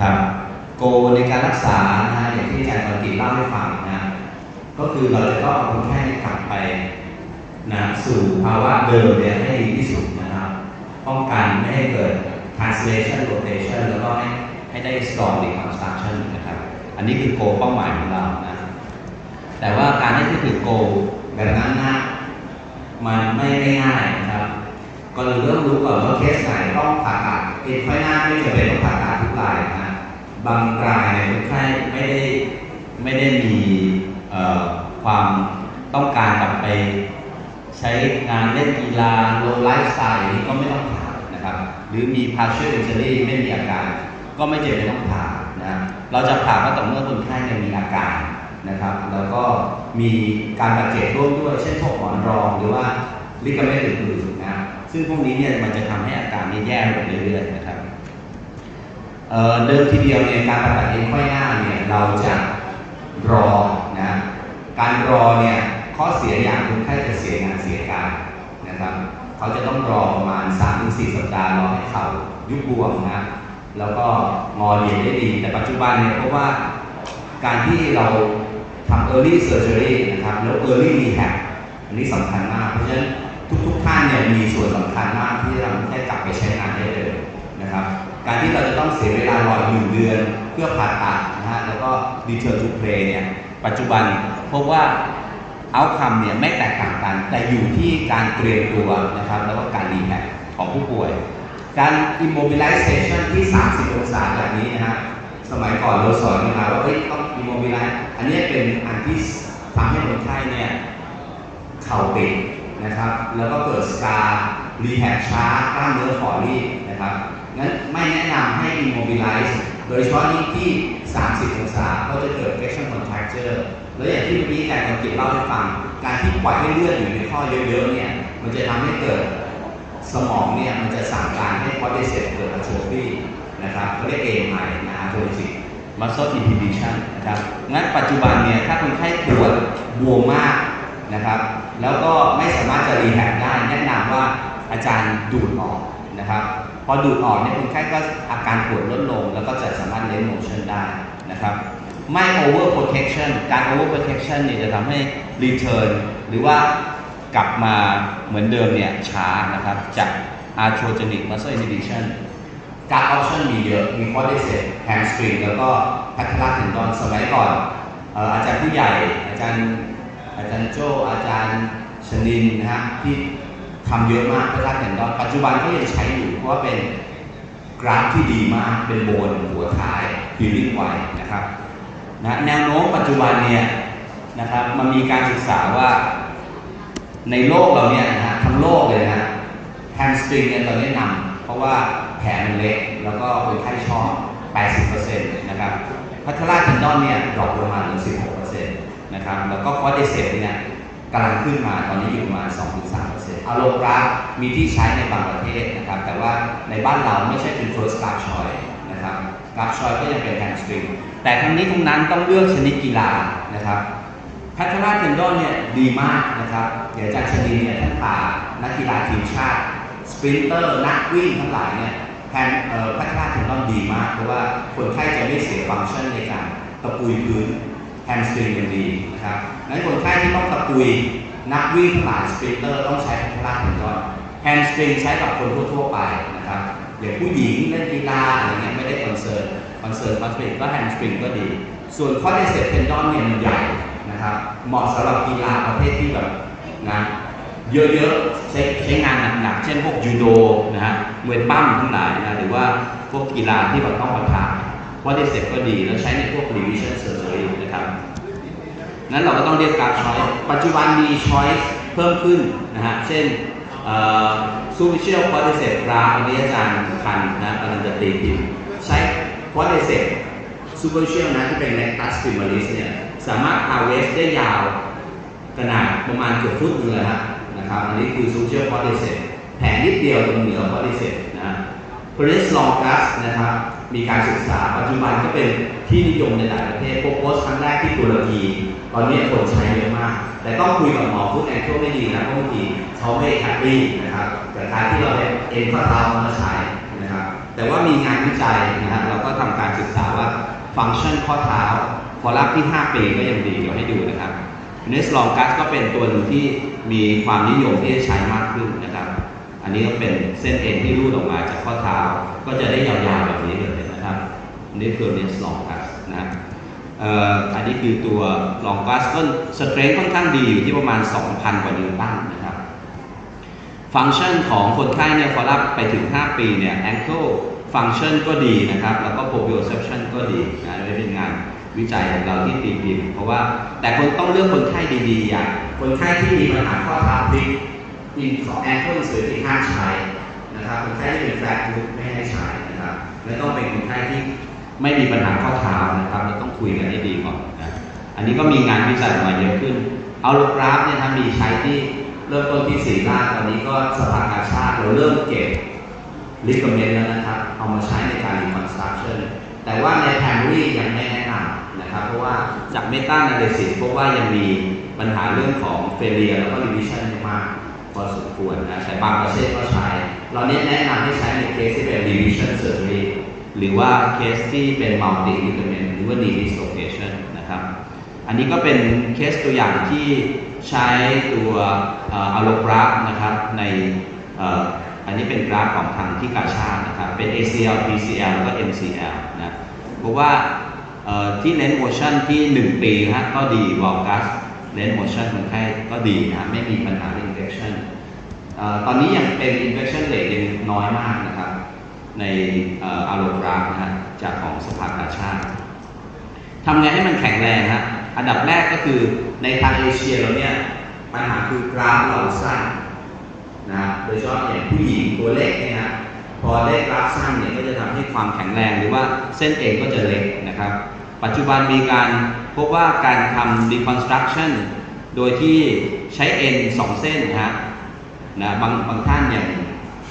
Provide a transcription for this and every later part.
ครับโกในการรักษานะอย่างที่อาจารย์ปฏิเล่าให้ฟังนะก็คือเราจะต้องเอาคนไข้กลับไปนะสู่ภาวะเดิมเนี่ยให้ดีที่สุดนะครับป้องกันไม่ให้เกิด translation rotation แล้วก็ให้ให้ได้ strong reconstruction นะครับ อันนี้คือโกเป้าหมายของเรานะ แต่ว่าการที่ถึงโกแบบนั้นนะมันไม่ได้ง่ายนะครับ ก่อนอื่นเริ่มรู้ก่อนว่าเคสไหนต้องผ่าตัดเอ็นไฟหน้าไม่จำเป็นต้องผ่าตัดทุกรายนะบางรายคนไข้ไม่ได้ไม่ได้มีความต้องการกลับไป ใช้งานเล่นกีฬาโลไลฟ์สไตล์อย่างนี้ก็ไม่ต้องผ่านะครับ หรือมี partial injury ไม่มีอาการ ก็ไม่จำเป็นต้องผ่านะเราจะผ่าก็ต่อเมื่อคนไข้เนี่ยมีอาการนะครับ แล้วก็มีการบาดเจ็บร่วมด้วย เช่นพวกหมอนรองหรือว่าลิกาเมนต์อื่นๆนะ ซึ่งพวกนี้เนี่ยมันจะทำให้อาการนี้แย่ลงเรื่อยๆนะครับเเดิมทีเดียวเนี่ยการผ่าตัดเอ็นไขว้หน้าเนี่ยเราจะรอนะการรอเนี่ยข้อเสียอย่างคนไข้จะเสียงานเสียการนะครับเขาจะต้องรอประมาณ 3-4 สัปดาห์รอให้เขายุบบวมนะแล้วก็งอเหยียดได้ดี แต่ปัจจุบันเนี่ยเพราะว่าการที่เราทำ early surgery นะครับแล้ว early rehab อันนี้สำคัญมาก เพราะฉะนั้น ทุกๆท่านเนี่ยมีส่วนสำคัญมากที่เราแค่กลับไปใช้งานได้เลยนะครับการที่เราจะต้องเสียเวลารอหนึ่งเดือนเพื่อผ่าตัดนะฮะแล้วก็ return to play เนี่ยปัจจุบันพบว่า outcome เนี่ยไม่แตกต่างกัน แต่อยู่ที่การเตรียมตัวนะครับแล้วก็การรีแพคของผู้ป่วย การ immobilization ที่ 30 องศาแบบนี้นะฮะสมัยก่อนเราสอนกันมาว่าเฮ้ยต้อง immobilize อันนี้เป็นอันที่ทำให้คนไข้เนี่ยเข่าติด นะครับ แล้วก็เกิดสการีแฮบช้ากล้ามเนื้อฝ่อรีบนะครับงั้นไม่แนะนำให้ immobilize โดยเฉพาะยิ่งที่ 30 องศาก็จะเกิด flexion contracture แล้วอย่างที่เมื่อกี้อาจารย์กำกิจเล่าให้ฟัง การที่ปล่อยให้เลือดอยู่ในข้อเยอะๆเนี่ยมันจะทำให้เกิดสมองเนี่ยมันจะสั่งการให้ quadriceps เกิด atrophy นะครับเขาเรียก AMI นะ atrophic muscle inhibition นะครับงั้นปัจจุบันเนี่ยถ้าคนไข้ปวดบวมมากนะครับ แล้วก็ไม่สามารถจะรีแฮบได้แนะนำว่าอาจารย์ดูดออกนะครับพอดูดออกเนี่ยคนไข้ก็อาการปวดลดลง แล้วก็จะสามารถเล่นโมชั่นได้นะครับไม่ over protection การ over protection เนี่ยจะทำให้ return หรือว่ากลับมาเหมือนเดิมเนี่ยช้านะครับจาก arthrogenic muscle inhibition การออปชั่นมีเยอะ มี quadriceps hamstring แล้วก็ patellar tendon สมัยก่อนอาจารย์ผู้ใหญ่อาจารย์ อาจารย์โจอาจารย์ชนินนะฮะที่ทำเยอะมาก patellar tendon ปัจจุบันก็ยังใช้อยู่เพราะว่าเป็นกราฟที่ดีมากเป็นโบนหัวท้าย healing ไวนะครับนะแนวโน้มปัจจุบันเนี่ยนะครับมันมีการศึกษาว่าในโลกเราเนี่ยนะฮะทั้งโลกเลยนะฮะแฮมสตริงเนี่ยตอนนี้นำเพราะว่าแผลมันเล็กแล้วก็คนไข้ชอบ 80%นะครับพัทราเทนดอนเนี่ยดรอปลงมาเหลือ16% นะครับ แล้วก็คอดเดเซปเนี่ยกำลังขึ้นมาตอนนี้อยู่ประมาณ 2-3%อะโลกราฟมีที่ใช้ในบางประเทศนะครับ แต่ว่าในบ้านเราไม่ใช่เป็น first graph choice นะครับกราฟชอยก็ยังเป็นแฮมสตริงแต่ทั้งนี้ทั้งนั้นต้องเลือกชนิดกีฬานะครับพัฒนาเทนดอนเนี่ยดีมากนะครับ เดี๋ยวอาจารย์ชนินเนี่ยท่านพานักกีฬาทีมชาติ สปรินเตอร์ นักวิ่งทั้งหลายเนี่ยแทนพัฒนาเทนดอนดีมาก เพราะว่าคนไข้จะไม่เสียฟังก์ชันในการตะปุยพื้น แฮมสตริงยังดีนะครับงั้นคนไข้ที่ต้องตะปุยนักวิ่งทั้งหลายสปรินเตอร์ต้องใช้พัฒนาเทนดอนแฮมสตริงใช้กับคนทั่วๆไปนะครับอย่างผู้หญิงเล่นกีฬาอะไรเงี้ยไม่ได้คอนเซิร์นคอนเซิร์นคอนสปริงก็แฮมสตริงก็ดี ส่วนข้อเดเซ็ปเทนดอนเนี่ยมันใหญ่นะครับเหมาะสำหรับกีฬาประเภทที่แบบนะเยอะๆใช้ใช้งานหนักๆเช่นพวกยูโดนะฮะมวยปั้มทั้งหลายนะหรือว่าพวกกีฬาที่แบบต้องประทะว่าได้เสร็จก็ดีแล้วใช้ในพวก revision surgery นะครับ นั้นเราก็ต้องเรียกการช้อยปัจจุบันมีช้อยเพิ่มขึ้นนะฮะ เช่นซูเปอร์เชียลควอดเซปราอันนี้อาจารย์คันนะกำลังจะตีพิมพ์ใช้ควอดเซปซูเปอร์เชียลนะที่เป็นเ e กตัส p ิมาลิสเนี่ยสามารถพาเวสได้ยาวขนาดประมาณเกือบฟุตนึงเลยฮะนะครับ อันนี้คือซูเปอร์เชียลพอดิเซปแผงนิดเดียวตรงเหนือพอดิเซปนะ พริสลองกัสนะครับมีการศึกษาปัจจุบันก็เป็นที่นิยมในหลายประเทศโปรโพสครั้งแรกที่ตุรกีตอนนี้คนใช้เยอะมาก แต่ต้องคุยกับหมอพูดแอนโทไม่ดีนะเพราะบางทีเขาไม่แฮปปี้นะครับกับการที่เราเนี่ยเอ็นข้อเท้ามาใช้นะครับแต่ว่ามีงานวิจัยนะฮะเราก็ทำการศึกษาว่าฟังก์ชันข้อเท้าพอรับที่ 5 ปีก็ยังดีเดี๋ยวให้ดูนะครับเนสลองกัสก็เป็นตัวหนึ่งที่มีความนิยมที่จะใช้มากขึ้นนะครับ อันนี้ก็เป็นเส้นเอ็นที่รูดออกมาจากข้อเท้า ก็จะได้ยาวๆแบบนี้เลยนะครับ นี่คือเนสลองกัสนะครับอันนี้คือตัวลองกัสก็สเตรนท์ค่อนข้างดีอยู่ที่ประมาณ 2,000 กว่านิวตันนะครับ ฟังก์ชันของคนไข้เนี่ยพอรับไปถึง 5 ปีเนี่ย ankle function ก็ดีนะครับ แล้วก็ proprioception ก็ดีนะนี่เป็นงานวิจัยของเราที่ตีพิมพ์เพราะว่าแต่คนต้องเลือกคนไข้ดีๆอย่างคนไข้ที่มีปัญหาข้อเท้าพลิก อินของ ankle สวยที่ห้ามใช้นะครับคนไข้ที่เป็น flat foot ไม่ให้ใช้นะครับและต้องเป็นคนไข้ที่ไม่มีปัญหาข้อเท้านะครับเราต้องคุยกันให้ดีก่อนนะอันนี้ก็มีงานวิจัยมาเยอะขึ้น เอาโลกราฟเนี่ยนะมีใช้ที่เริ่มต้นที่สีราชตอนนี้ก็สภากาชาติเราเริ่มเก็บลิกเมนแล้วนะครับ เอามาใช้ในการ reconstruction แต่ว่าในแพนรียังไม่แนะนำนะครับ เพราะว่าจากเมตา a า y s ซิสพบว่ายังมีปัญหาเรื่องของเฟเลียแล้วก็ revision มาก พอสมควรนะแต่บางประเทศก็ใช้ เราเน้นแนะนำให้ใช้ในเคสที่เป็น revision surgery หรือว่าเคสที่เป็น multi ligament หรือว่า knee dislocation นะครับ อันนี้ก็เป็นเคสตัวอย่างที่ใช้ตัวอัลโลกราฟนะครับในอ,อันนี้เป็นกราฟของทางที่กาชาตนะครับ เป็น ACL, PCL แล้วก็ MCL นะเพราะว่าที่เลน้นโมชั่นที่ 1 ปีนะก็ดีวอลกัสเลน้นโมชั่นคนไข้ก็ดีนะไม่มีปัญหาเรื่อง infection เอ่อ ตอนนี้ยังเป็น infection rate ยังน้อยมากนะครับ ในอัลโลกราฟนะฮะจากของสภากาชาติทำไงให้มันแข็งแรงฮะอันดับแรกก็คือในทางเอเชียเราเนี่ยปัญหาคือกราฟเราสั้นนะโดยเฉพาะอย่างผู้หญิงตัวเล็กเนี่ยฮะพอได้กราฟสั้นเนี่ยก็จะทำให้ความแข็งแรงหรือว่าเส้นเอ็นก็จะเล็กนะครับ ปัจจุบันมีการพบว่าการทำ reconstruction โดยที่ใช้เอ็นสองเส้นนะฮะ นะบางบางท่านอย่าง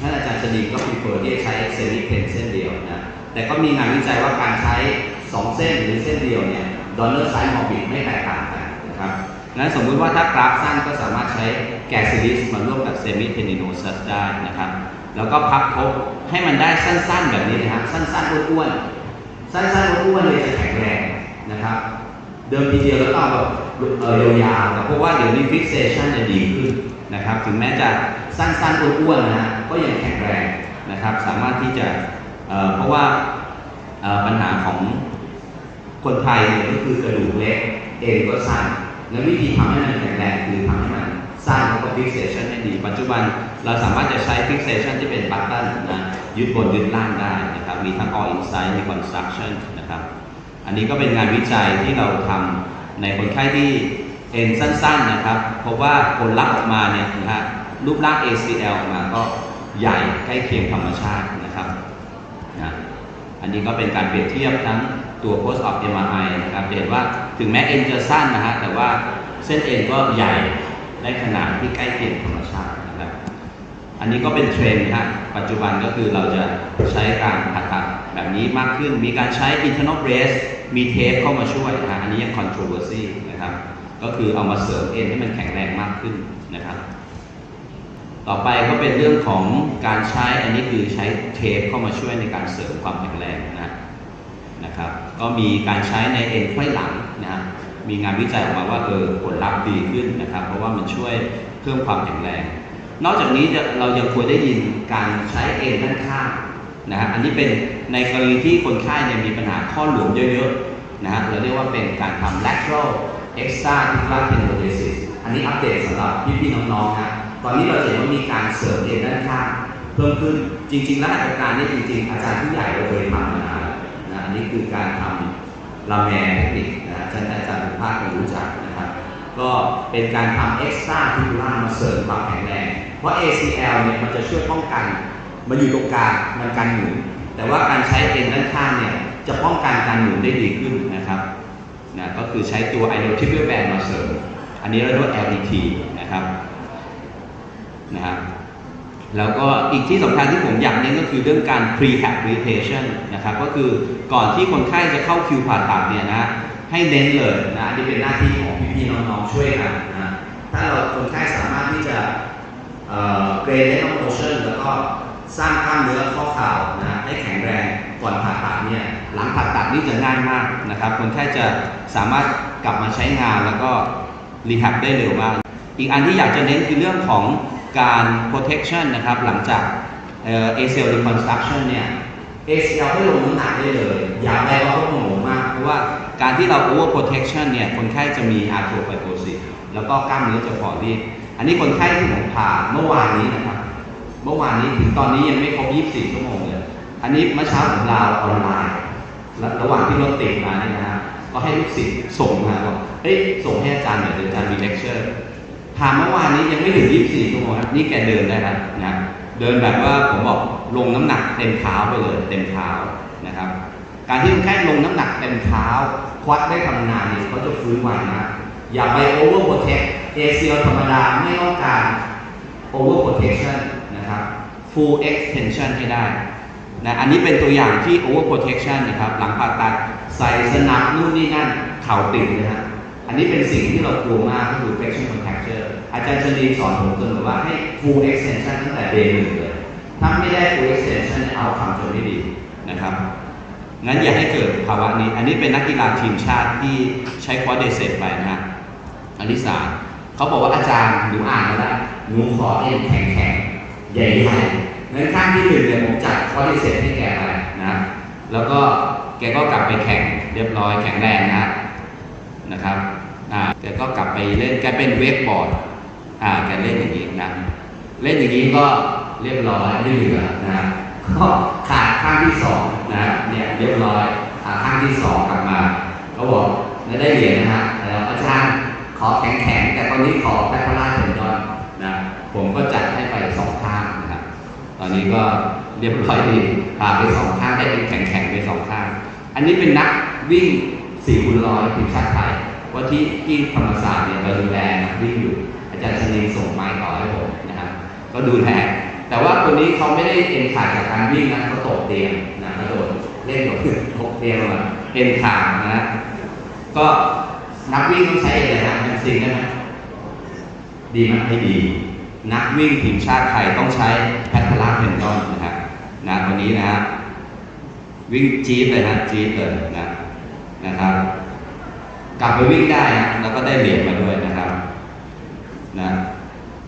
ท่านอาจารย์สนีก็มีเปิดที่จะใช้เซมิเพนเส้นเดียวนะแต่ก็มีงานวิจัยว่าการใช้ 2 เส้นหรือเส้นเดียวเนี่ยดอลเลอร์ไซส์มอบิดไม่แตกต่างกันนะครับงั้นสมมุติว่าถ้ากราฟสั้นก็สามารถใช้แกซิลิสมาร่วมกับเซมิเทนิโนซัสได้นะครับ แล้วก็พับทบให้มันได้สั้นๆแบบนี้นะครับ สั้นๆอ้วนๆสั้นๆอ้วนๆเลยจะแข็งแรงนะครับ เดิมทีเดียวแล้วก็เอาแบบ เออยาวๆแต่เพราะว่าเดี๋ยวนี้ฟิกเซชันจะดีขึ้นนะครับ ถึงแม้จะสั้นๆอ้วนๆนะฮะก็ยังแข็งแรงนะครับ สามารถที่จะเอ่อเพราะว่าเอ่อปัญหาของคนไทยเนี่ยก็คือกระดูกเล็กเองก็สั้นงั้นวิธีทำให้มันแข็งแรงคือทำให้มันสั้นแล้วก็ฟิกเซชันให้ดี ปัจจุบันเราสามารถจะใช้ฟิกเซชันที่เป็นบัตตันนะยึดบนยึดล่างได้นะครับ มีทั้ง all inside มี construction นะครับ อันนี้ก็เป็นงานวิจัยที่เราทำ ในคนไข้ที่เอ็นสั้นๆนะครับพบว่าผลลัพธ์ออกมาเนี่ยนะฮะรูปร่าง ACL ออกมาก็ใหญ่ใกล้เคียงธรรมชาตินะครับนะอันนี้ก็เป็นการเปรียบเทียบทั้งตัว post op MRI นะครับเห็นว่าถึงแม้เอ็นจะสั้นนะฮะแต่ว่าเส้นเอ็นก็ใหญ่ได้ขนาดที่ใกล้เคียงธรรมชาตินะครับ อันนี้ก็เป็นเทรนด์นะฮะปัจจุบันก็คือเราจะใช้การผ่าตัดแบบนี้มากขึ้น มีการใช้ internal brace มีเทปเข้ามาช่วย นี้ยัง controversy นะครับ ก็คือเอามาเสริมเอ็นให้มันแข็งแรงมากขึ้นนะครับ ต่อไปก็เป็นเรื่องของการใช้อันนี้คือใช้เทปเข้ามาช่วยในการเสริมความแข็งแรงนะนะครับ ก็มีการใช้ในเอ็นไขว้หลังนะฮะมีงานวิจัยออกมาว่าเออผลลัพธ์ดีขึ้นนะครับ เพราะว่ามันช่วยเพิ่มความแข็งแรง นอกจากนี้เรายังควรได้ยินการใช้เอ็นด้านข้างนะฮะอันนี้เป็นในกรณีที่คนไข้เนี่ยมีปัญหาข้อหลวมเยอะๆ นะฮะเราเรียกว่าเป็นการทำ lateral extrarticular tenodesis อันนี้อัปเดตสำหรับพี่ๆน้องๆนะตอนนี้เราเห็นว่ามีการเสริมเอ็นด้านข้างเพิ่มขึ้นจริง ๆ แล้วอาการนี้จริง ๆ อาจารย์ผู้ใหญ่เราเคยทำมานานนะอันนี้คือการทำลาแมร์เทคนิคนะอาจารย์อาจารย์สุภาพคงรู้จักนะครับ ก็เป็นการทำ extra articular มาเสริมความแข็งแรง เพราะ ACL เนี่ยมันจะช่วยป้องกัน มันอยู่ตรงกลางมันกันหมุนแต่ว่าการใช้เอ็นด้านข้างเนี่ย จะป้องกันการหมุนได้ดีขึ้นนะครับนะก็คือใช้ตัว i n o t i b i a l band มาเสริม อันนี้เราเรียกว่า LDT นะครับนะครับแล้วก็อีกที่สำคัญที่ผมอยากเน้นก็คือเรื่องการ prehabilitation นะครับก็คือก่อนที่คนไข้จะเข้าคิวผ่าตัดเนี่ยนะให้เน้นเลยนะอันนี้เป็นหน้าที่ของพี่ๆน้องๆช่วยกันนะถ้าเราคนไข้สามารถที่จะเกรดได้ต้องโมชั่นแล้วก็สร้างกล้ามเนื้อข้อเข่านะให้แข็งแรงก่อนผ่าตัดเนี่ย หลังผ่าตัดนี่จะง่ายมากนะครับคนไข้จะสามารถกลับมาใช้งานแล้วก็รีแฮบได้เร็วมาก อีกอันที่อยากจะเน้นคือเรื่องของการ protection นะครับ หลังจากเอ่อ ACL reconstruction เนี่ย ACL ให้ลงน้ำหนักได้เลย อย่าไปว่าพวกหมูมาก เพราะว่าการที่เรา over protection เนี่ยคนไข้จะมี arthroplasty แล้วก็กล้ามเนื้อจะฝ่อรีบอันนี้คนไข้ที่ผมผ่าเมื่อวานนี้นะครับ เมื่อวานนี้ถึงตอนนี้ยังไม่ครบ 24 ชั่วโมงเลย อันนี้เมื่อเช้าผมลาออนไลน์ ระหว่างที่รถติดมาเนี่ยนะฮะก็ให้ลูกศิษย์ส่งมาบอกเฮ้ยส่งให้อาจารย์หน่อยเดี๋ยวอาจารย์มีเลคเชอร์ผ่านเมื่อวานนี้ยังไม่ถึง 24ชั่วโมงครับนี่แกเดินได้แล้วนะเดินแบบว่าผมบอกลงน้ำหนักเต็มเท้าไปเลย เต็มเท้านะครับ การที่คนไข้ลงน้ำหนักเต็มเท้า ควัดได้ทำงานเนี่ยเขาจะฟื้นไวนะอย่าไปโอเวอร์โปรเทคเอเซียธรรมดาไม่ต้องการ over protection นะครับ full extension ให้ได้ นะอันนี้เป็นตัวอย่างที่ over protection นะครับหลังผ่าตัดใส่สนับนู่นนี่นั่นเข่าติดนะฮะอันนี้เป็นสิ่งที่เรากลัวมากก็คือ flexion contracture อาจารย์ชลีสอนผมเสมอว่าให้ full extension ตั้งแต่ day หนึ่งเลย ถ้าไม่ได้ full extension เอาคำจะไม่ดีนะครับงั้นอย่าให้เกิดภาวะนี้ อันนี้เป็นนักกีฬาทีมชาติที่ใช้ควอดเดเซตไปนะฮะอลิสาเขาบอกว่าอาจารย์หนูอ่านแล้วหนูขอเอ็นแข็งๆใหญ่ ใหญ่งั้นข้างที่หนึ่งเนี่ยผมจัดควอดเดเซตให้แกไปนะ แล้วก็แกก็กลับไปแข่งเรียบร้อยแข็งแรงนะนะครับอ่าแกก็กลับไปเล่นแกเป็นเวกบอร์ดอ่าแกเล่นอย่างนี้นะ เล่นอย่างนี้ก็เรียบร้อยไม่เหลือนะก็ขาดข้างที่สองนะเนี่ยเรียบร้อยอ่าข้างที่สองกลับมาเขาบอกไม่ได้เหรียญนะฮะแล้วอาจารย์ขอแข็งแข็งแต่ตอนนี้ขอแบคลาเซนดอนนะผมก็จัดให้ไปสองข้างนะ ตอนนี้ก็เรียบร้อยดีพาไปสองข้างได้เป็นแข็งแข็งๆไปสองข้าง อันนี้เป็นนักวิ่งสี่คูณร้อยทีมชาติไทยว่าที่ที่ธรรมศาสตร์เนี่ยเราดูแลนักวิ่งอยู่ อาจารย์ชนินส่งไม้ต่อให้ผมนะครับ ก็ดูแลแต่ว่าคนนี้เขาไม่ได้เอ็นขาดจากการวิ่งนะเขาตกเตียงนะกระโดดเล่นกับตกเตียงมาเอ็นขาดนะ ก็นักวิ่งต้องใช้อะไรนะแฮมสตริงได้ไหมดีไหมไม่ดี นักวิ่งทีมชาติไทยต้องใช้แพทเทลาเพนดอนนะครับนะคนนี้นะฮะวิ่งจี๊ดเลยนะจี๊ดเลยนะนะครับ กลับไปวิ่งได้นะแล้วก็ได้เหรียญมาด้วยนะครับนะ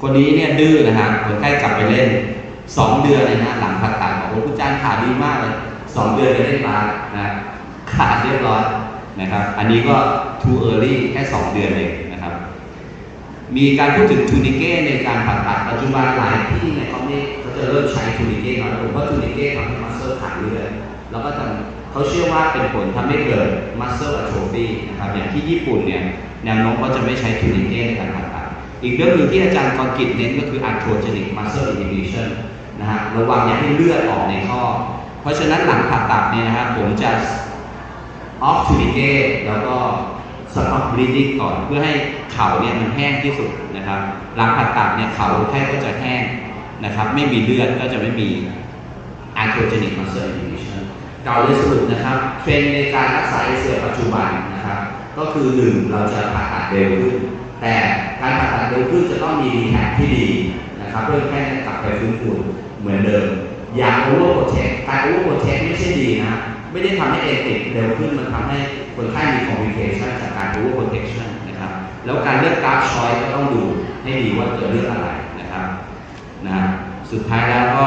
คนนี้เนี่ยดื้อนะฮะคนไข้กลับไปเล่น2เดือนเลยนะหลังผ่าตัดบอกว่าคุณจานขาดีมากเลย2เดือนไปเล่นบาสนะขาดเรียบร้อยนะครับ อันนี้ก็ too early แค่2เดือนเอง มีการพูดถึงทูนิเก้ในการผ่าตัดปัจจุบันหลายที่เนี่ยเขาไม่เขาจะเริ่มใช้ทูนิเก้น้อยลงเพราะทูนิเก้ทำให้มัสเซอร์ขาดเลือดแล้วก็ทำเขาเชื่อว่าเป็นผลทำให้เกิดมัสเซอร์อะโทฟีนะครับอย่างที่ญี่ปุ่นเนี่ยแนวโน้มก็จะไม่ใช้ทูนิเก้ในการผ่าตัดอีกเรื่องหนึ่งที่อาจารย์กรกิจเน้นก็คือ arthrogenic muscle inhibition นะฮะระวังอย่าให้เลือดออกในข้อ เพราะฉะนั้นหลังผ่าตัดเนี่ยนะฮะผมจะ off tunicate แล้วก็ stop bleeding ก่อนเพื่อให้เข่าเนี่ยมันแห้งที่สุดนะครับหลังผ่าตัดเนี่ยเข่าคนไข้ก็จะแห้งนะครับ ไม่มีเลือดก็จะไม่มี arthrogenic muscle inhibition เก่าเลยสรุปนะครับ เทรนในการรักษาเอเซียปัจจุบันนะครับ ก็คือหนึ่งเราจะผ่าตัดเร็วขึ้นแต่การผ่าตัดเร็วขึ้นจะต้องมีดีแท็ที่ดีนะครับเพื่อให้แค่กลับไปฟื้นฟูเหมือนเดิม อย่าโอเวอร์โปรเทคการโอเวอร์โปรเทคไม่ใช่ดีนะ ไม่ได้ทำให้เอติดเร็วขึ้นมันทำให้คนไข้มีคอมพลิเคชันจากการโอเวอร์โปรเทคชันนะครับ แล้วการเลือกกราฟชอยก็ต้องดูให้ดีว่าจะเลือกอะไรนะครับนะสุดท้ายแล้วก็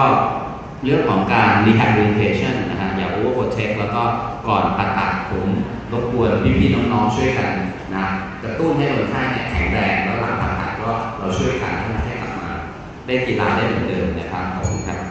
เรื่องของการ rehabilitation นะฮะอย่า over protect แล้วก็ก่อนผ่าตัดผมรบกวนพี่ๆน้องๆช่วยกันนะกระตุ้นให้คนไข้เนี่ยแข็งแรงแล้วหลังผ่าตัดก็เราช่วยกันให้ให้กลับมาเล่นกีฬาได้เหมือนเดิมนะครับขอบคุณครับ